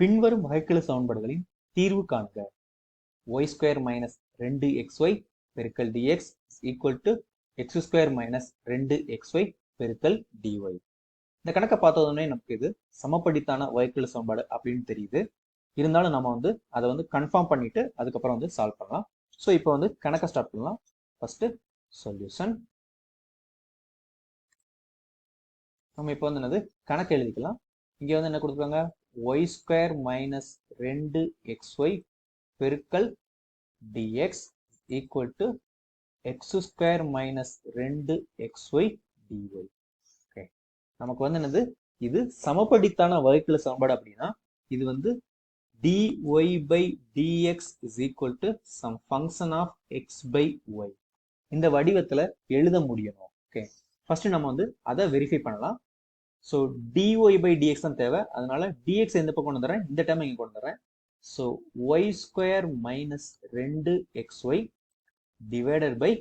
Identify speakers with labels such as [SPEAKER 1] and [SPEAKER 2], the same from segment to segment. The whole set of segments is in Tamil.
[SPEAKER 1] பின்வரும் வகைக்கெழு சமன்பாடுகளின் தீர்வு காண்க. ஒய் ஸ்கொயர் மைனஸ் ரெண்டு எக்ஸ் ஒய் பெருக்கல் dx equal to x square minus ரெண்டு எக்ஸ் ஒய் பெருக்கல் டிஒய் இந்த கணக்கை பார்த்ததுமே நமக்கு இது சமப்படித்தான வகைக்கெழு சமன்பாடு அப்படின்னு தெரியுது. இருந்தாலும் நம்ம வந்து அதை வந்து கன்ஃபார்ம் பண்ணிட்டு அதுக்கப்புறம் வந்து சால்வ் பண்ணலாம். ஸோ இப்போ வந்து கணக்கை ஸ்டார்ட் பண்ணலாம். ஃபர்ஸ்ட் சொல்யூஷன் நம்ம இப்போ வந்து என்னது? கணக்கு எழுதிக்கலாம். இங்கே வந்து என்ன கொடுத்துருக்காங்க ஒய் ஸ்கொயர் மைனஸ் ரெண்டு எக்ஸ் ஒய் பெருக்கல் dx equal to x square minus ரெண்டு எக்ஸ் ஒய் டிஒய் ஓகே நமக்கு வந்து என்னது? இது சமப்படித்தான வகைக்கெழு சமன்பாடு அப்படின்னா இது வந்து dy by dx is equal to some function of x by y இந்த வடிவத்தில் எழுத முடியணும். ஓகே ஃபர்ஸ்ட் நம்ம வந்து அதை வெரிஃபை பண்ணலாம். ஸோ டிஒய் பை டிஎக்ஸ் தான் தேவை. அதனால டிஎக்ஸ் எந்த பக்கம் கொண்டு வந்துடுறேன் இந்த டைம் இங்கே கொண்டு வந்துடுறேன் ஸோ ஒய் ஸ்கொயர் மைனஸ் ரெண்டு x y divided by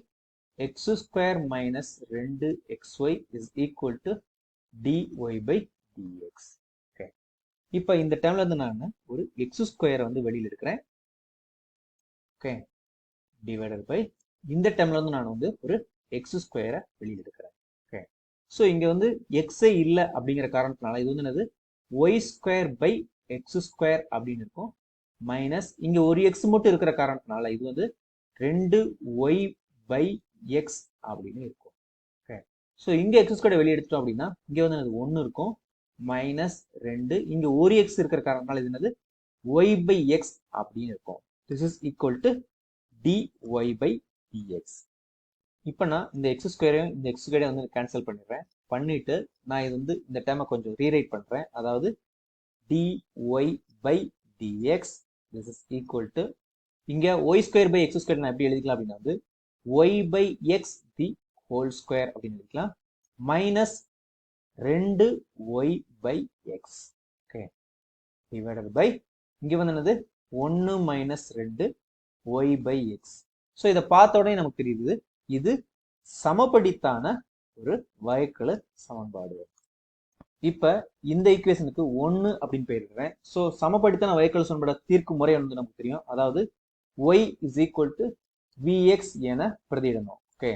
[SPEAKER 1] x square minus ரெண்டு x y is equal to dy by dx okay இப்போ இந்த டைம்ல இருந்து நான் ஒரு எக்ஸ் ஸ்கொயரை வந்து வெளியில் எடுக்கிறேன். ஓகே டிவைடட் பை இந்த டைம்ல இருந்து நான் வந்து ஒரு எக்ஸ் ஸ்கொயரை வெளியில் எடுக்கிறேன். ஸோ இங்கே வந்து எக்ஸே இல்லை அப்படிங்கிற காரணத்தினால இது வந்து என்னது? Y square by x square அப்படின்னு இருக்கும். மைனஸ் இங்கே ஒரு எக்ஸ் மட்டும் இருக்கிற காரணத்தினால இது வந்து ரெண்டு ஒய் பை எக்ஸ் அப்படின்னு இருக்கும். ஓகே ஸோ இங்கே எக்ஸ் ஸ்கொயர் வெளியே எடுத்துட்டோம் அப்படின்னா இங்கே வந்து என்னது? ஒன்று இருக்கும். மைனஸ் ரெண்டு இங்கே ஒரு எக்ஸ் இருக்கிற காரணத்தினால இது என்னது? ஒய் பை எக்ஸ் அப்படின்னு இருக்கும். This is equal to d y by dx இப்போ நான் இந்த எக்ஸ் ஸ்கொயரையும் இந்த எக்ஸ் ஸ்கொயரையும் வந்து கேன்சல் பண்ணிடுறேன். பண்ணிட்டு நான் இது வந்து இந்த டைமை கொஞ்சம் ரீரைட் பண்ணுறேன் அதாவது d y by dx this is equal to இங்கே y square by x square நான் எப்படி எழுதிக்கலாம் அப்படின்னா வந்து y by x the whole square அப்படின்னு எழுதிக்கலாம். மைனஸ் ரெண்டு y by x okay divided by இங்கே வந்து என்னது? ஒன்று மைனஸ் ரெண்டு ஒய் பை எக்ஸ் ஸோ இதை பார்த்த உடனே நமக்கு தெரியுது. இது சமப்படித்தான ஒரு வகைக்கெழு சமன்பாடு. இப்ப இந்த ஈக்குவேஷனுக்கு ஒன்னு அப்படின்னு போயிருக்கிறேன். ஸோ சமப்படித்தான வகைக்கெழு சமன்பாட தீர்க்கும் முறை வந்து நமக்கு தெரியும். அதாவது y is equal to vx என பிரதியிடணும். ஓகே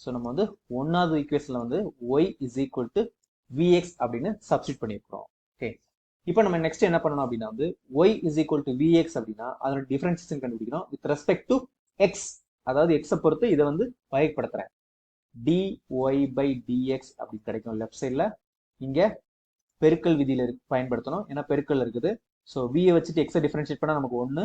[SPEAKER 1] ஸோ நம்ம வந்து ஒன்னாவது ஈக்குவேஷன்ல வந்து y is equal to vx அப்படின்னு சப்ஸ்டிட் பண்ணியிருக்கிறோம். ஓகே இப்போ நம்ம நெக்ஸ்ட் என்ன பண்ணணும் அப்படின்னா வந்து y is equal to vx அப்படின்னா அதோட டிஃபரன்சியேஷன் கண்டுபிடிக்கணும். வித் ரெஸ்பெக்ட் டு எக்ஸ் அதாவது எக்ஸை பொறுத்து இதை வந்து வகைப்படுத்துறேன். டி ஒய் பை டிஎக்ஸ் அப்படி கிடைக்கும் லெஃப்ட் சைடில் இங்கே பெருக்கல் விதியில் இருக்கு பயன்படுத்தணும். ஏன்னா பெருக்கல் இருக்குது. ஸோ வியை வச்சுட்டு எக்ஸை டிஃபரன்ஷியேட் பண்ணால் நமக்கு ஒன்று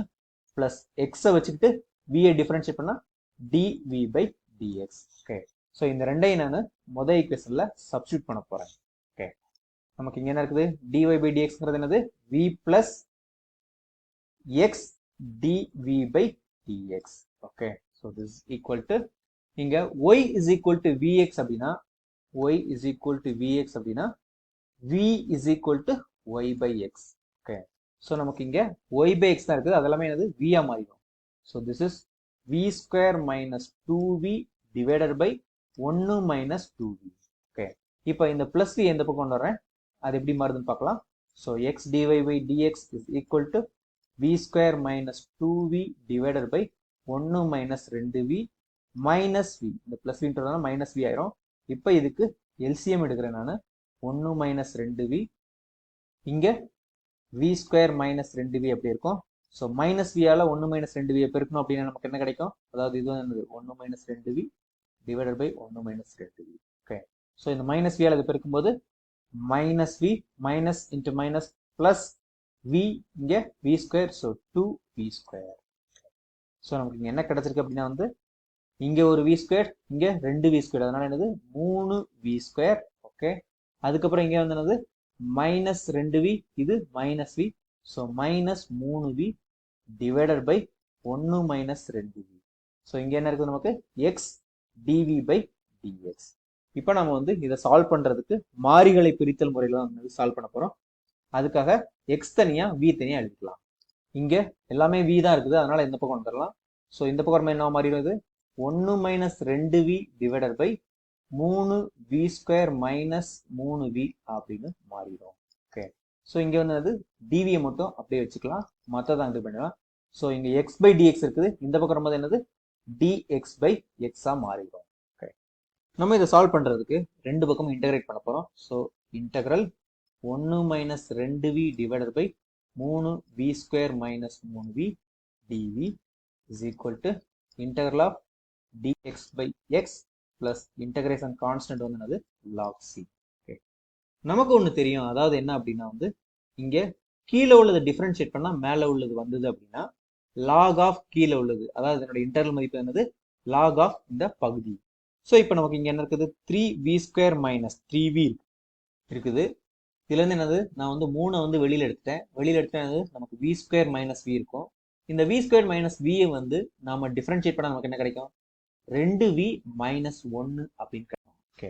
[SPEAKER 1] ப்ளஸ் எக்ஸை வச்சுக்கிட்டு வியை டிஃபரன்ஷியேட் பண்ணால் dv by dx okay so இந்த ரெண்டையும் நான் மொதல் ஈக்குவேஷனில் சப்ஸ்டியூட் பண்ண போகிறேன் ஓகே நமக்கு இங்கே என்ன இருக்குது? டிஒய் பை டிஎக்ஸ்ங்கிறது என்னது? V plus x dv by dx okay so this equal to இங்கே y is equal to vx அப்படின்னா y is equal to vx அப்படின்னா v is equal to y by x okay so நமக்கு இங்கே ஒய் பை எக்ஸ் தான் இருக்குது. அதெல்லாமே என்னது? வியா மாறிடும். So this is v square minus two v divided by ஒன்று மைனஸ் டூ வி ஓகே இப்போ இந்த ப்ளஸ் வி எந்த பக்கம் கொண்டு வரேன் அது எப்படி மாறுதுன்னு பார்க்கலாம். So x dv by dx is equal to v square minus two v divided by ஒன்று மைனஸ் ரெண்டு வி மைனஸ் வி இந்த ப்ளஸ் வின்றதுனால மைனஸ் வி ஆயிரும். இப்போ இதுக்கு எல்சிஎம் எடுக்கிறேன் நான். ஒன்று மைனஸ் ரெண்டு வி இங்கே வி ஸ்கொயர் மைனஸ் ரெண்டு வி அப்படி இருக்கும்? ஸோ மைனஸ் வியால் ஒன்று மைனஸ் ரெண்டு வியை பெருக்கணும் அப்படின்னா நமக்கு என்ன கிடைக்கும்? அதாவது இது என்னது? ஒன்று மைனஸ் ரெண்டு வி டிவைடட் பை ஒன்று மைனஸ் ரெண்டு வி ஓகே ஸோ இந்த மைனஸ் வியால் இது பெருக்கும்போது minus v minus into minus plus v இங்கே v square so two v square so நமக்கு இங்கே என்ன கிடச்சிருக்கு அப்படின்னா வந்து இங்கே ஒரு வி ஸ்கொயர் இங்கே ரெண்டு வி ஸ்கொயர் அதனால என்னது? மூணு வி ஸ்கொயர் ஓகே அதுக்கப்புறம் இங்கே வந்து என்னது? மைனஸ் ரெண்டு வி இது மைனஸ் வி ஸோ மைனஸ் மூணு வி டிவைடட் பை ஒன்று மைனஸ் ரெண்டு வி ஸோ இங்கே என்ன இருக்குது நமக்கு? எக்ஸ் டிவி பை டிஎக்ஸ் இப்போ நம்ம வந்து இதை சால்வ் பண்ணுறதுக்கு மாறிகளை பிரித்தல் முறையில் வந்து சால்வ் பண்ண போகிறோம் அதுக்காக எக்ஸ் தனியாக வி தனியாக எழுதிக்கலாம். இங்கே எல்லாமே வி தான் இருக்குது அதனால இந்த பக்கம் வந்துடலாம் ஸோ இந்த பக்கம் என்ன மாறிடும் ஒன்று மைனஸ் ரெண்டு வி டிவைடட் பை மூணு வி ஸ்கொயர் மைனஸ் மூணு வி அப்படின்னு மாறிடும். ஓகே ஸோ இங்கே வந்து அது டிவியை மட்டும் அப்படியே வச்சுக்கலாம். மற்றதான் இது பண்ணலாம் ஸோ இங்கே எக்ஸ் பை டிஎக்ஸ் இருக்குது. இந்த பக்கம் வரும்போது என்னது? டிஎக்ஸ் பை எக்ஸாக மாறிடும். ஓகே நம்ம இதை சால்வ் பண்ணுறதுக்கு ரெண்டு பக்கமும் இன்டகிரேட் பண்ண போகிறோம் ஸோ இன்டகிரல் ஒன்று மைனஸ் ரெண்டு வி டிவைடட் பை மூணு வி ஸ்கொயர் மைனஸ் மூணு v dv is equal to integral of dx by x plus integration constant வந்து என்னது? லாக் சி ஓகே நமக்கு ஒன்று தெரியும். அதாவது என்ன அப்படின்னா வந்து இங்கே கீழே உள்ளது டிஃப்ரென்ஷியேட் பண்ணால் மேலே உள்ளது வந்தது அப்படின்னா லாக் ஆஃப் கீழே உள்ளது. அதாவது என்னோட இன்டர்னல் மதிப்பு என்னது? லாக் ஆஃப் இந்த பகுதி. ஸோ இப்போ நமக்கு இங்கே என்ன இருக்குது? Three v square minus three v இருக்குது. இதுலேருந்து என்னது? நான் வந்து மூணை வந்து வெளியில் எடுத்துட்டேன். வெளியில் எடுத்தது நமக்கு வி ஸ்கொயர் மைனஸ் வி இருக்கும். இந்த வி ஸ்கொயர் மைனஸ் வியை வந்து நாம டிஃப்ரென்ஷியேட் பண்ணால் நமக்கு என்ன கிடைக்கும்? ரெண்டு வி மைனஸ் ஒன்று அப்படின்னு கிடைக்கும். ஓகே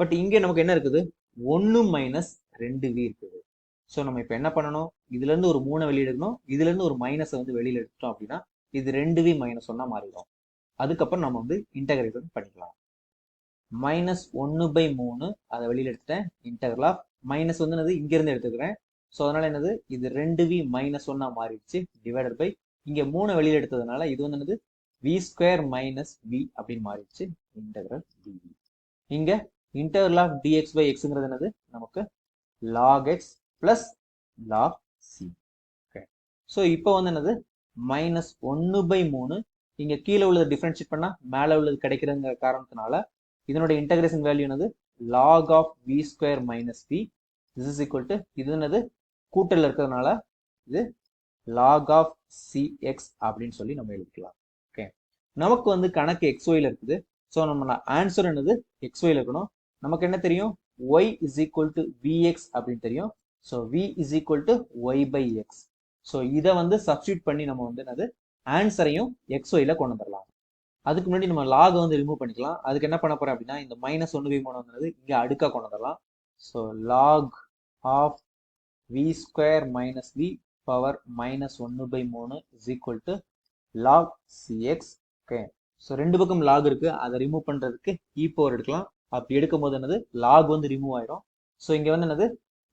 [SPEAKER 1] பட் இங்கே நமக்கு என்ன இருக்குது? ஒன்று மைனஸ் ரெண்டு வி இருக்குது. ஸோ நம்ம இப்போ என்ன பண்ணணும்? இதுலேருந்து ஒரு மூணை வெளியில் எடுக்கணும். இதுலேருந்து ஒரு மைனஸை வந்து வெளியில் எடுத்துட்டோம் அப்படின்னா இது ரெண்டு வி மைனஸ் ஒன்றா மாறிடும் அதுக்கப்புறம் நம்ம வந்து இன்டகிரேஷன் பண்ணிக்கலாம். மைனஸ் ஒன்று பை மூணு அதை வெளியில் எடுத்துட்டேன். இன்டகரல் ஆஃப் மைனஸ் வந்து என்னது இங்கேருந்து எடுத்துக்கிறேன். ஸோ அதனால என்னது? இது ரெண்டு வி மைனஸ் ஒன்றா மாறிடுச்சு. டிவைடட் பை இங்கே மூணு வெளியில் எடுத்ததுனால இது வந்து என்னது வி ஸ்கொயர் மைனஸ் வி அப்படின்னு மாறிடுச்சு. இன்டகிரல் டிவி இங்க இன்டகரல் ஆஃப் டிஎக்ஸ் பை எக்ஸுங்கிறது என்னது? நமக்கு log x plus log c okay so இப்போ வந்து என்னது மைனஸ் ஒன்று பை மூணு. இங்கே கீழே உள்ளது டிஃப்ரென்ஷியேட் பண்ணால் மேலே உள்ளது கிடைக்கிறதுங்கிற காரணத்தினால இதனுடைய இன்டகிரேஷன் வேல்யூ என்னது? Log of v square minus b this is equal to இது என்னது? கூட்டல் இருக்கிறதுனால இது லாக் ஆஃப் சிஎக்ஸ் அப்படின்னு சொல்லி நம்ம எழுதிக்கலாம். ஓகே நமக்கு வந்து கணக்கு எக்ஸ்ஒயில் இருக்குது. ஸோ நம்ம ஆன்சர் என்னது? எக்ஸ்ஒயில் இருக்கணும். நமக்கு என்ன தெரியும்? Y is equal to vx அப்படின்னு தெரியும். So v is equal to y by x so இதை வந்து சப்ஸ்டியூட் பண்ணி நம்ம வந்து என்னது? ஆன்சரையும் எக்ஸ்ஒயில் கொண்டு வந்துடலாம் அதுக்கு முன்னாடி நம்ம லாகை வந்து ரிமூவ் பண்ணிக்கலாம். அதுக்கு என்ன பண்ண போறோம் அப்படின்னா இந்த மைனஸ் ஒன்று வி மூணு வந்து இங்கே அடுக்கா கொண்டு வந்துடலாம் so log of v square minus v power minus ஒன்று பை மூணு is equal to log cx okay so ரெண்டு பக்கம் லாக் இருக்கு. அதை ரிமூவ் பண்றதுக்கு e இ பவர் எடுக்கலாம். அப்படி எடுக்கும் போது என்னது? லாக் வந்து ரிமூவ் ஆயிரும். ஸோ இங்க வந்து என்னது?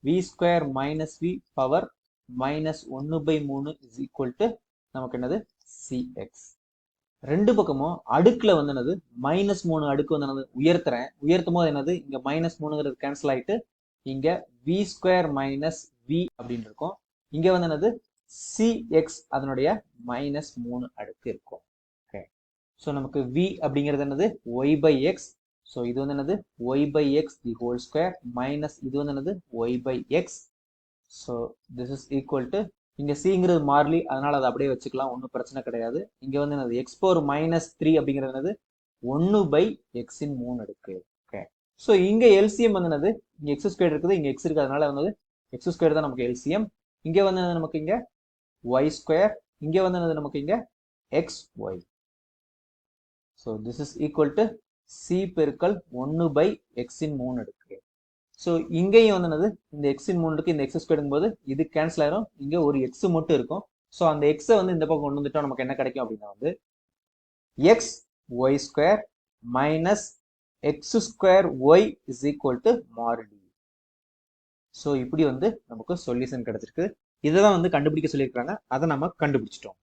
[SPEAKER 1] V square minus v power minus ஒன்று பை மூணு இஸ் ஈக்குவல் டு நமக்கு என்னது? சிஎக்ஸ் ரெண்டு பக்கமும் அடுக்குல வந்து என்னது? மைனஸ் மூணு அடுக்கு வந்து என்னது? உயர்த்துறேன். உயர்த்தும் போது என்னது? இங்க மைனஸ் மூணுங்கிறது கேன்சல் ஆயிட்டு இங்க வி ஸ்கொயர் மைனஸ் வி அப்படின்னு இருக்கும். இங்க வந்து என்னது? சிஎக்ஸ் அதனுடைய மைனஸ் மூணு அடுக்கு இருக்கும். ஓகே ஸோ நமக்கு வி அப்படிங்கிறது என்னது? ஒய் பை எக்ஸ் ஸோ இது வந்து என்னது? Y by x the whole square minus இது வந்து என்னது? Y by x so this is equal to இங்கே சிங்கிறது மாறிலி அதனால் அதை அப்படியே வச்சுக்கலாம் ஒன்றும் பிரச்சனை கிடையாது. இங்கே வந்து என்னது? எக்ஸ் பவர் மைனஸ் த்ரீ அப்படிங்கிறது என்னது? ஒன்று பை எக்ஸின் மூணு அடுக்கு. ஓகே ஸோ இங்கே எல்சிஎம் வந்து என்னது? இங்க எக்ஸ் ஸ்கொயர் இருக்குது இங்கே எக்ஸ் இருக்குது. அதனால வந்து எக்ஸ் ஸ்கொயர் தான் நமக்கு எல்சிஎம் இங்கே வந்து நமக்கு இங்கே? ஒய் ஸ்கொயர் இங்கே வந்து என்னது நமக்கு இங்கே? X y so this is equal to c பெருக்கல் ஒன்று பை எக்ஸின் மூணு அடுக்கு. ஸோ இங்கேயும் வந்து என்னது? இந்த எக்ஸின் மூணுக்கு இந்த எக்ஸ் ஸ்கொயர் போது இது கேன்சல் ஆயிரும். இங்க ஒரு எக்ஸ் மட்டும் இருக்கும். ஸோ அந்த எக்ஸை வந்து இந்த பக்கம் கொண்டு வந்துட்டோம் நமக்கு என்ன கிடைக்கும் அப்படின்னா வந்து x y square minus x square y is equal to மாறிலி ஸோ இப்படி வந்து நமக்கு சொல்யூஷன் கிடைச்சிருக்கு. இதை தான் வந்து கண்டுபிடிக்க சொல்லியிருக்காங்க அதை நம்ம கண்டுபிடிச்சிட்டோம்.